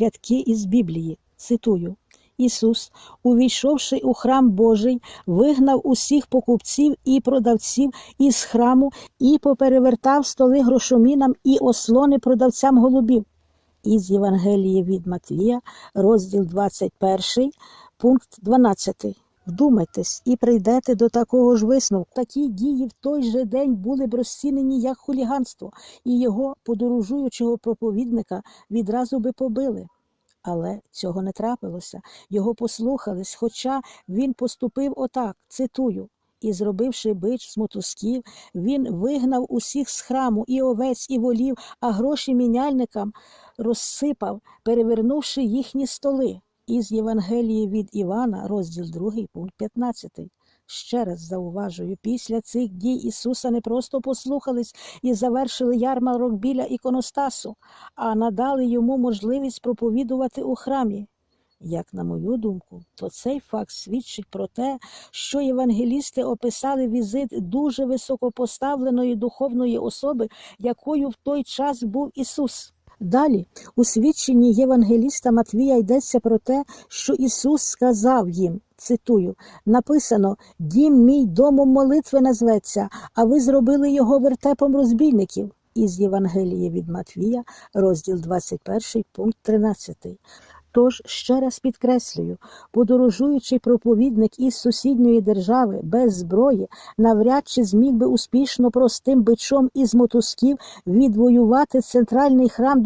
рядки із Біблії. Цитую. Ісус, увійшовши у храм Божий, вигнав усіх покупців і продавців із храму і поперевертав столи грошомінам і ослони продавцям голубів. Із Євангелії від Матвія, розділ 21, пункт 12. Вдумайтесь і прийдете до такого ж висновку. Такі дії в той же день були б розцінені як хуліганство, і його подорожуючого проповідника відразу би побили. Але цього не трапилося. Його послухались, хоча він поступив отак, цитую. І, зробивши бич з мотузків, він вигнав усіх з храму і овець, і волів, а гроші міняльникам розсипав, перевернувши їхні столи. Із Євангелії від Івана, розділ 2, пункт 15. Ще раз зауважую, після цих дій Ісуса не просто послухались і завершили ярмарок біля іконостасу, а надали йому можливість проповідувати у храмі. Як на мою думку, то цей факт свідчить про те, що євангелісти описали візит дуже високопоставленої духовної особи, якою в той час був Ісус. Далі у свідченні Євангеліста Матвія йдеться про те, що Ісус сказав їм, цитую, написано: Дім мій домом молитви назветься, а ви зробили його вертепом розбійників. Із Євангелії від Матвія, розділ 21, пункт 13. Тож ще раз підкреслюю, подорожуючий проповідник із сусідньої держави без зброї навряд чи зміг би успішно простим бичом із мотузків відвоювати центральний храм